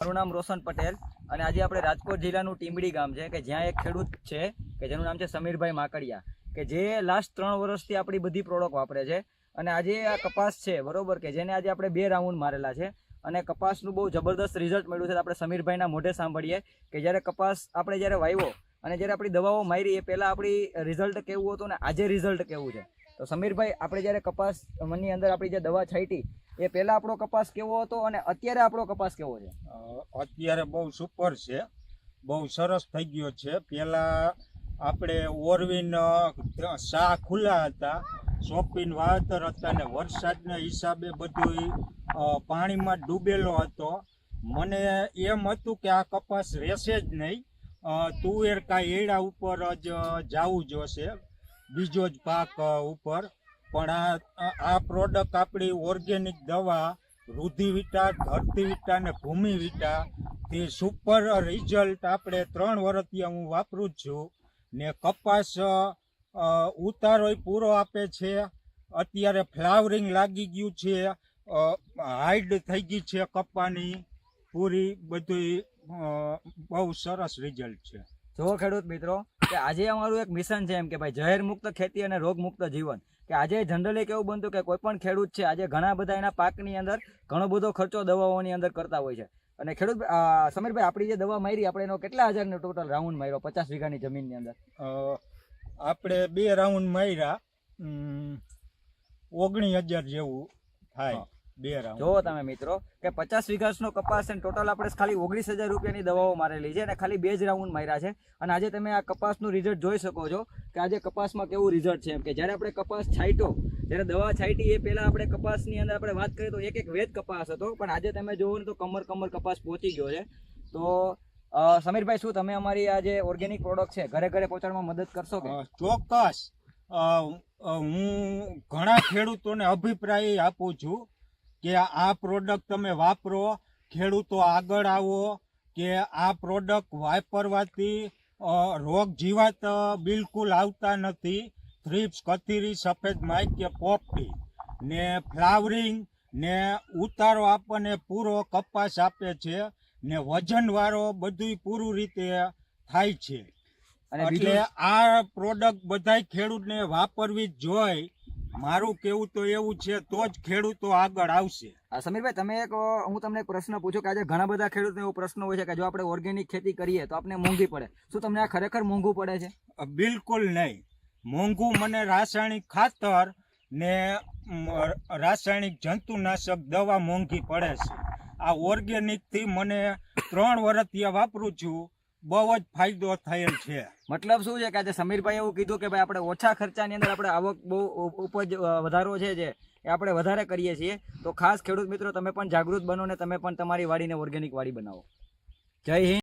મારું નામ રોશન પટેલ અને આજે આપણે રાજકોટ જિલ્લાનું ટીમડી ગામ છે, કે જ્યાં એક ખેડૂત છે, કે જેનું નામ છે સમીરભાઈ માકડિયા, કે જે લાસ્ટ ત્રણ વર્ષથી આપણી બધી પ્રોડક્ટ વાપરે છે. અને આજે આ કપાસ છે, બરોબર, કે જેને આજે આપણે બે રાઉન્ડ મારેલા છે. અને કપાસનું બહુ જબરદસ્ત રિઝલ્ટ મળ્યું છે આપણે સમીરભાઈના મોઢે સાંભળીએ, કે જ્યારે કપાસ આપણે જ્યારે વાવ્યો અને જ્યારે આપણી દવાઓ મારી, એ પહેલાં આપણી રિઝલ્ટ કેવું હતું ને આજે રિઝલ્ટ કેવું છે? તો સમીરભાઈ, આપણે જ્યારે કપાસ મનની અંદર આપણી જે દવા છાંટી, એ પહેલાં આપણો કપાસ કેવો હતો અને અત્યારે આપણો કપાસ કેવો છે? અત્યારે બહુ સુપર છે. બહુ સરસ થઈ ગયો છે. પહેલાં આપણે ઓરવીન શાહ ખુલ્લા હતા શોપીન વાવેતર હતા ને વરસાદના હિસાબે બધું પાણીમાં ડૂબેલો હતો. મને એમ હતું કે આ કપાસ રહેશે જ નહીં. તુવેર કાંઈ એડા ઉપર જ જવું જોશે બીજો જ પાક ઉપર. પણ આ આ- પ્રોડક્ટ આપણી ઓર્ગેનિક દવા રુધિવિટા ધરતીવિટા અને ભૂમિવિટા, તે સુપર રિઝલ્ટ આપણે ત્રણ વર્ષથી હું વાપરું જ છું. ને કપાસ ઉતારોય પૂરો આપે છે. અત્યારે ફ્લાવરિંગ લાગી ગયું છે. હાઈડ થઈ ગઈ છે કપ્પાની પૂરી બધી બહુ સરસ રિઝલ્ટ છે. જો ખેડૂત મિત્રો કે આજે અમારું એક મિશન છે એમ કે ભાઈ ઝેર મુક્ત ખેતી અને રોગ મુક્ત જીવન. કે આજે જનરલી કેવું બનતું કે કોઈ પણ ખેડૂત છે આજે ઘણા બધા એના પાકની અંદર ઘણો બધો ખર્ચો દવાઓની અંદર કરતા હોય છે. અને ખેડૂત સમીરભાઈ આપણી જે દવા મારી આપણે એનો કેટલા હજારનો ટોટલ રાઉન્ડ માર્યો? પચાસ વીઘાની જમીનની અંદર. આપણે બે રાઉન્ડ માર્યા ઓગણીસ હજાર જેવું થાય. જોવો તમે મિત્રો કે પચાસ વીઘાસનો કપાસ અને ટોટલ આપણે ખાલી ઓગણીસ હજાર રૂપિયાની દવાઓ મારેલી છે અને ખાલી બે જ રાઉન્ડ માર્યા છે. અને આજે તમે આ કપાસનું રિઝલ્ટ જોઈ શકો છો કે આજે કપાસમાં કેવું રિઝલ્ટ છે એમ કે જ્યારે આપણે કપાસ છાંટ્યો જ્યારે દવા છાંટી એ પહેલાં આપણે કપાસની અંદર આપણે વાત કરીએ તો એક એક વેદ કપાસ હતો પણ આજે તમે જોવો ને તો કમર કમર કપાસ પહોંચી ગયો છે. તો સમીરભાઈ શું તમે અમારી આ જે ઓર્ગેનિક પ્રોડક્ટ છે ઘરે ઘરે પહોંચાડવામાં મદદ કરશો કે? ચોક્કસ. હું ઘણા ખેડૂતોને અભિપ્રાય આપું છું કે આ પ્રોડક્ટ તમે વાપરો ખેડૂતો આગળ આવો કે આ પ્રોડક્ટ વાપરવાથી રોગ જીવાત બિલકુલ આવતા નથી. થ્રીપ્સ કથીરી સફેદ માઇક કે પોપટી. ને ફ્લાવરિંગ ને ઉતારો આપણને પૂરો કપાસ આપે છે ને વજનવાળો બધું પૂરું રીતે થાય છે. એટલે આ પ્રોડક્ટ બધાય ખેડૂતને વાપરવી જ જોઈ મારું કેવું તો એવું છે તો જ ખેડૂતો આગળ આવશે. આ સમીરભાઈ તમે એક હું તમને એક પ્રશ્ન પૂછું કે આજે ઘણા બધા ખેડૂતને એવો પ્રશ્ન હોય છે કે જો આપણે ઓર્ગેનિક ખેતી કરીએ તો આપણે મોંઘી પડે. શું તમને આ ખરેખર મોંઘું પડે છે? બિલકુલ નહીં. મોંઘું મને રાસાયણિક ખાતર ને રાસાયણિક જંતુનાશક દવા મોંઘી પડે છે. આ ઓર્ગેનિકથી મને ત્રણ વર્ષથી આ વાપરું છું. બહુ જ ફાયદો થયેલ છે. મતલબ શું છે કે આજે સમીરભાઈ એવું કીધું કે ભાઈ આપણે ઓછા ખર્ચાની અંદર આપણે આવક બહુ ઉપજ વધારો છે જે, એ આપણે વધારે કરીએ છીએ. તો ખાસ ખેડૂત મિત્રો, તમે પણ જાગૃત બનો ને તમે પણ તમારી વાડીને ઓર્ગેનિક વાડી બનાવો. જય હિન્દ.